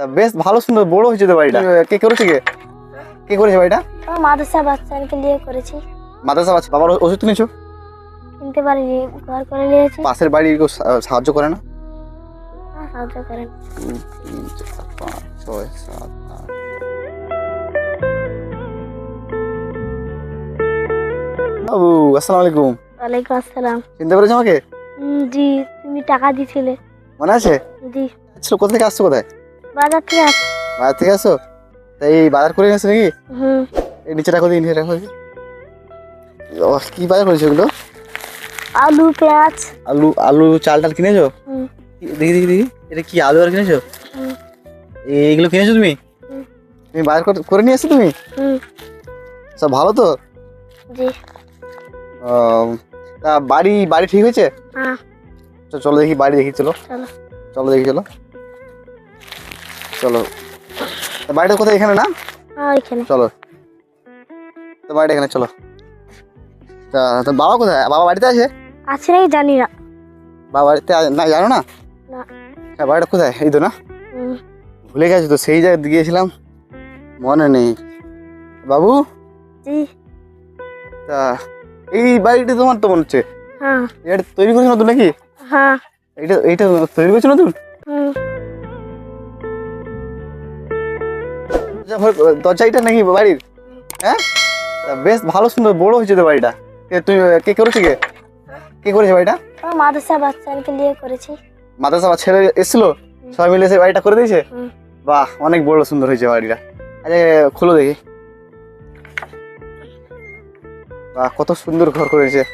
তা বেশ ভালো সুন্দর বড় হয়েছে তো বাড়িটা। কে করেছে কে? কে করেছে বাড়িটা? মাদ্রাসা বাচ্চাকে নিয়ে করেছি। মাদ্রাসা বাচ্চা বাবার ওষুধ কিনেছো? কিনতে পারিনি ঘর করে নিয়েছি। পাশের বাড়ি কেউ সা- সাহায্য করে না? হ্যাঁ, সাহায্য করেন দুই, তিন, চার, পাঁচ, ছয়, সাত, আট। বাবু আসসালামু আলাইকুম। ওয়ালাইকুম আসসালাম। চিনতে পেরেছ আমাকে? জি তুমি টাকা দিছিলে। মনে আছে? জি। ছিল কোথা থেকে আসছো কোথায়? বাজার থেকে আস। বাজার থেকে আসছো তাই বাজার করে নিয়েছো নাকি? হুম। এই নিচে রাখো দিই নিচে রাখো কি বাজার করেছ এগুলো? আলু পেঁয়াজ। আলু আলু চাল টাল কিনেছো? দেখি দেখি দেখি। এটা কি আলু আর কিনেছো? এইগুলো কিনেছো তুমি? তুমি বাজার করে- নিয়ে এসছো তুমি? সব ভালো তো? জি। তা বাড়ি বাড়ি ঠিক হয়েছে? হ্যাঁ। চলো দেখি বাড়ি দেখি চলো। চলো। চলো দেখি চলো। চলো। বাড়িটা কোথায়? এখানে না? চলো। তো বাড়িটা এখানে চলো। তা তো বাবা কোথায়? বাবা বাড়িতে আছে? আছে নাকি? জানি না। বাবা বাড়িতে না জানো না? না। বাড়িটা কোথায়? এই তো না? ভুলে গেছো তো সেই জায়গায় গিয়েছিলাম। মনে নেই। বাবু? তা এই বাড়িটা তোমার তো মনে হচ্ছে? হ্যাঁ। এটা তৈরি করেছ নতুন নাকি? হ্যাঁ। এটা এইটা তৈরি করেছ নতুন? দরজা ঘর- দরজা এটা নাকি বাড়ির? হ্যাঁ? বেশ ভালো সুন্দর বড় হয়েছে তো বাড়িটা। তুমি কে করেছে কে? কে করেছে বাড়িটা? মাদ্রাসা বাচ্চাকে নিয়ে করেছি। মাদ্রাসা বা ছেলে এসেছিল? সবাই মিলে এসে বাড়িটা করে দিয়েছে? বাহ অনেক বড় সুন্দর হয়েছে বাড়িটা। আরে খুলো দেখি। বাহ কত সুন্দর ঘর করেছে।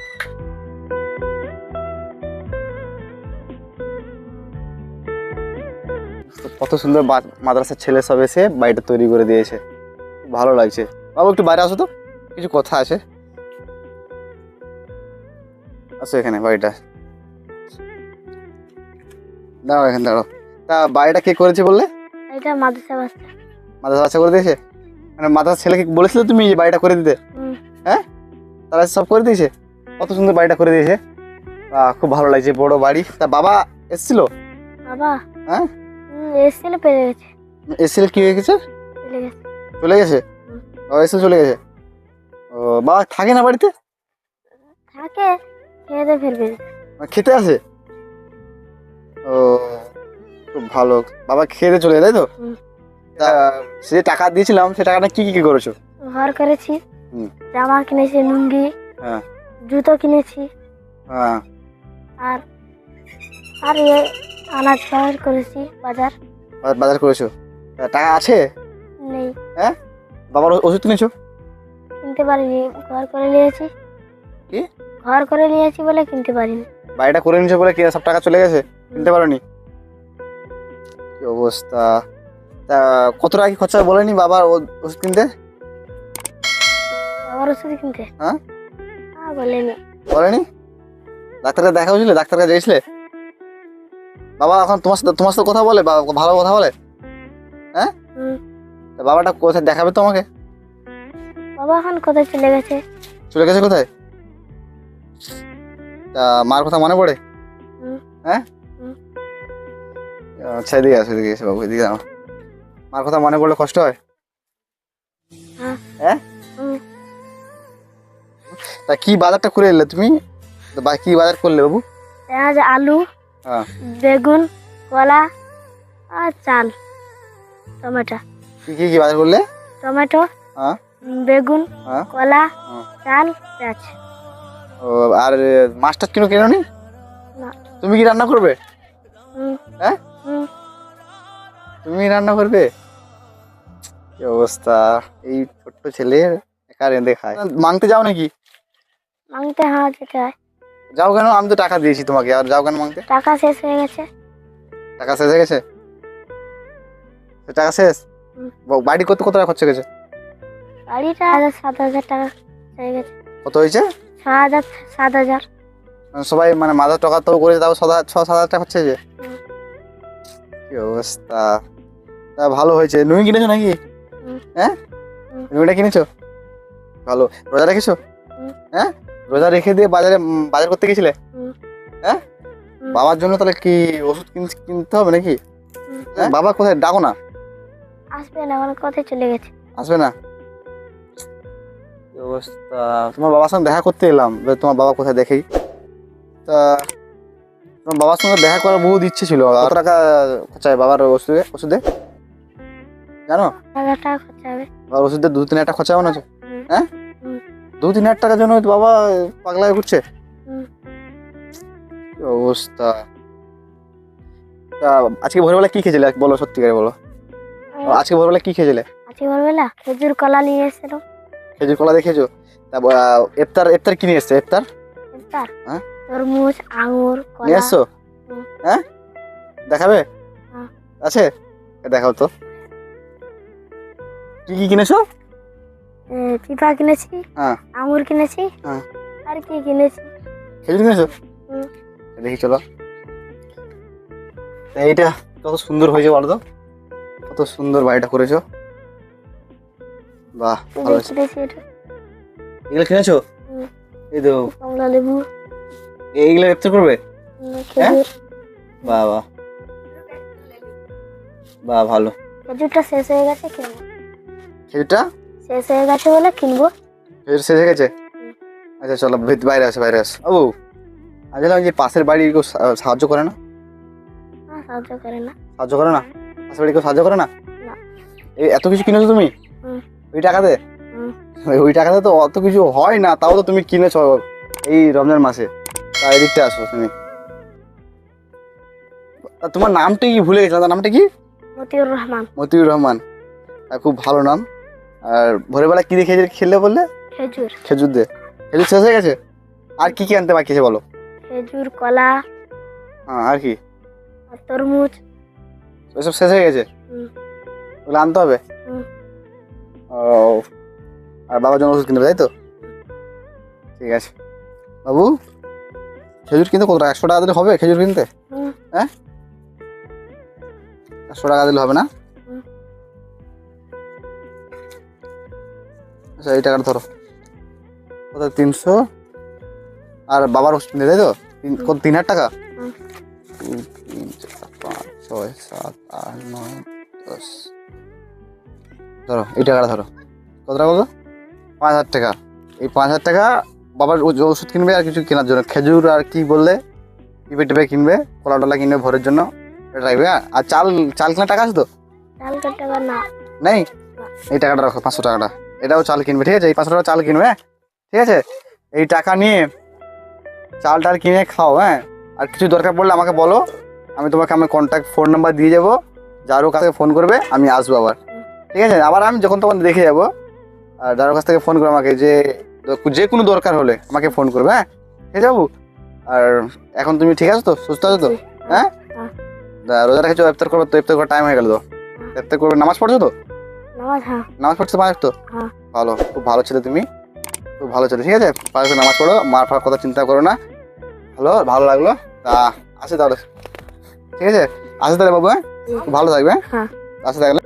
কত সুন্দর মাদ্রাসার ছেলে সব এসে বাড়িটা তৈরি করে দিয়েছে। ভালো লাগছে। বাবু একটু বাইরে আসো তো। কিছু কথা আছে। আসো এখানে বাড়িটা। দাঁড়াও এখানে দাঁড়াও। তা বাড়িটা কে করেছে বললে? এটা মাদ্রাসা বাচ্চা। মাদ্রাসা বাচ্চা করে দিয়েছে? মানে মাদ্রাসা ছেলেকে বলেছিলে তুমি যে বাড়িটা করে দিতে। হ্যাঁ? তারা সব করে দিয়েছে? কত সুন্দর বাড়িটা করে দিয়েছে। খুব ভালো লাগছে বড় বাড়ি। তা বাবা এসেছিল? বাবা। হ্যাঁ? হুম এসেছিল পেরে গেছে। এসেছিল কি হয়ে গেছে? চলে গেছে। হুম। বাবা এসে চলে গেছে। ও বাবা থাকে না বাড়িতে? থাকে বেরিয়ে মানে খেতে আসে? ও খুব ভালো। বাবা খেয়ে দিয়ে চলে তাই তো? সে টাকা দিয়েছিলাম সে টাকাটা কি কি করেছ? ঘর করেছি জামা কিনেছি লুঙ্গি হ্যাঁ। জুতো কিনেছি। হ্যাঁ। আর আর আনাজ বাজার করেছি বাজার। বাজার- বাজার করেছ? টাকা আছে? নেই। হ্যাঁ? বাবার ওষুধ কিনেছো? কিনতে পারিনি ঘর করে নিয়েছি। কি? ঘর করে নিয়েছি বলে কিনতে পারিনি। বাড়িটা করে নিয়েছো বলে কি সব টাকা চলে গেছে? কিনতে পারোনি? কি অবস্থা? তা কত টাকা কি খরচা বলেনি বাবার ও- ওষুধ কিনতে? আবার ওষুধ কিনতে? হ্যাঁ? বলেনি। বলেনি? ডাক্তারকে দেখা হয়েছিল? ডাক্তারকে গেছিলে বাবা এখন তোমার সাথে তোমার সাথে কথা বলে বা ভালো কথা বলে? হুম। তা বাবাটা কোথায় দেখাবে তো আমাকে বাবা এখন কোথায় চলে গেছে? চলে গেছে কোথায়? তা মার কথা মনে পড়ে? হ্যাঁ? আচ্ছা এদিকে আসো এদিকে এসে বাবু এদিকে দাঁড়াও মার কথা মনে পড়লে কষ্ট হয়? হ্যাঁ। হ্যাঁ? তা কি বাজারটা করে এলে তুমি? তা বা কি বাজার করলে বাবু? পেঁয়াজ আলু। হ্যাঁ বেগুন কলা আর চাল টমেটো। কি কি বাজার করলে? টমেটো হ্যাঁ। বেগুন হ্যাঁ। কলা হ্যাঁ। চাল পেঁয়াজ। ও আর মাছটা কিনো কেন নি? তুমি কি রান্না করবে? হ্যাঁ? তুমি রান্না করবে? কি অবস্থা? এই ছোট্ট ছেলে একা রেঁধে খায়। মাংতে যাও নাকি? মাংতে হ্যাঁ যেতে হয়। যাও কেন আমি তো টাকা দিয়েছি তোমাকে আর যাও কেন মাংতে? টাকা শেষ হয়ে গেছে। টাকা শেষ হয়ে গেছে? টাকা শেষ? বাড়ি কত কত টাকা খরচ গেছে? বাড়িটা সাত হাজার টাকা হয়ে গেছে। কত হয়েছে? ছ হাজার সাত হাজার। মানে সবাই মানে মাথার টাকা তো করেছে তাও হাজার- ছ সাত হাজার টাকা খরচ হয়েছে হুম। কি অবস্থা? তা ভালো হয়েছে। নুই কিনেছো নাকি। হ্যাঁ? নুইটা কিনেছো? ভালো। রোজা রেখেছো। হ্যাঁ? রোজা রেখে দিয়ে বাজারে বাজার করতে গেছিলে? হ্যাঁ? বাবার জন্য তাহলে কি ওষুধ কিন- কিনতে হবে নাকি? হ্যাঁ? বাবা কোথায়? ডাকো না। আসবে না মানে কোথায় চলে গেছে। আসবে না? অবস্থা? তোমার বাবার সঙ্গে দেখা করতে এলাম। তোমার বাবা কোথায় দেখেই। তা তোমার বাবার সঙ্গে দেখা করার বহুত ইচ্ছে ছিল। কত টাকা খরচায় বাবার ওষুধে? ওষুধে? জানো? টাকা খরচা হবে বাবার ওষুধে দু তিন টাকা খরচা হচ্ছে হুম। হ্যাঁ। দু তিন হাজার টাকার জন্য বাবা পাগলা হয়ে ঘুরছে অবস্থা? তা আজকে ভোরবেলা কি খেয়েছিলে? বলো সত্যি করে বলো আজকে ভোরবেলা কি খেয়েছিলে? আজকে বলবেলা খেজুর কলা নিয়ে এসেছিল। খেজুর কলা দেখেছ তারপর আহ, ইফতার ইফতার কি নিয়ে এসছে? ইফতার তার হ্যাঁ? তরমুজ আঙুর নিয়ে কলা এসছো? হুম। হ্যাঁ? দেখাবে? হ্যাঁ। আছে? দেখাও তো। কি কি কিনেছো? পিপা কিনেছি হ্যাঁ। আঙুর কিনেছি হ্যাঁ। আর কি কিনেছি। খেজুর কিনেছো। দেখি চলো। এইটা কত সুন্দর হয়েছে বলো তো? কত সুন্দর বাড়িটা করেছ। বাহ ভালো এগুলো কিনেছো। এই তো। কমলা লেবু। এইগুলো ইফতার করবে? বাহ বাহ। বাহ ভালো। খেজুরটা শেষ হয়ে গেছে খেজুরটা? শেষ হয়ে গেছে বলে কিনবো। শেষ হয়ে গেছে? আচ্ছা চলো ভিত- বাইরে আসে বাইরে আসে। ও আজকে যে পাশের বাড়ি কেউ সাহায্য করে না? সাহায্য করে না। সাহায্য করে না? পাশের বাড়ি কেউ সাহায্য করে না। এই এত কিছু কিনেছো তুমি? ওই টাকাতে? ওই- টাকাতে তো অত কিছু হয় না তাও তো তুমি কিনেছো এই রমজান মাসে। তা এদিকটা আসো তুমি। তোমার নামটা কি ভুলে গেছিলাম? তার নামটা কি? মতিউর রহমান। মতিউর রহমান। খুব ভালো নাম। আর ভোরবেলা কি দিয়ে খেজুর খেলে বললে? খেজুর। খেজুর দিয়ে। খেজুর শেষ হয়ে গেছে? আর কি কি আনতে বাকি আছে বলো? খেজুর কলা হ্যাঁ আর কি? তরমুজ। ওইসব শেষ হয়ে গেছে? ওগুলো আনতে হবে? ও আর বাবার জন্য ওষুধ কিনবে তাই তো? ঠিক আছে। বাবু খেজুর কিনতে কত টাকা? একশো টাকা দিলে হবে খেজুর কিনতে? হ্যাঁ? একশো টাকা দিলে হবে না? আচ্ছা এই টাকাটা ধরো। কত? তিনশো। আর বাবার ওষুধ কিনতে তাই তো? তিন- কত? তিন হাজার টাকা? দুই, তিন চার পাঁচ ছয় সাত আট নয় দশ। ধরো এই টাকাটা ধরো। কত টাকা বলো? পাঁচ হাজার টাকা। এই পাঁচ হাজার টাকা বাবার ওষুধ কিনবে আর কিছু কেনার জন্য। খেজুর আর কি বললে? টিপে টিপে কিনবে কলা টলা কিনবে ভোরের জন্য। এটা রাখবে হ্যাঁ? আর চাল চাল কেনার টাকা আছে তো? ডাল টাকা না। নেই? এই টাকাটা রাখো পাঁচশো টাকাটা। এটাও চাল কিনবে ঠিক আছে? এই পাঁচশো টাকা চাল কিনবে হ্যাঁ? ঠিক আছে? এই টাকা নিয়ে চাল টাল কিনে খাও হ্যাঁ? আর কিছু দরকার পড়লে আমাকে বলো। আমি তোমাকে আমার কন্ট্যাক্ট ফোন নাম্বার দিয়ে যাব যারও কাছে ফোন করবে আমি আসব আবার। ঠিক আছে? আবার আমি যখন তখন দেখে যাব। আর যারও কাছ থেকে ফোন করবে আমাকে যে যে কোনো দরকার হলে আমাকে ফোন করবে হ্যাঁ? ঠিক আছে বাবু? আর এখন তুমি ঠিক আছো তো? সুস্থ আছো তো? হ্যাঁ? হ্যাঁ। রোজা রেখেছো ইফতার করবে তো ইফতার করার টাইম হয়ে গেল তো? ইফতার করবে নামাজ পড়ছো তো? নামাজ হ্যাঁ। নামাজ পড়ছো পাঁচ তো? হ্যাঁ। ভালো খুব ভালো ছেলে তুমি। খুব ভালো ছেলে ঠিক আছে? পাঁচ নামাজ পড়ো মার ফার কথা চিন্তা করো না। ভালো ভালো লাগল। তা আসে তাহলে। ঠিক আছে? আসে তাহলে বাবু হ্যাঁ? ভালো থাকবে হ্যাঁ? হ্যাঁ। আসে তাহলে।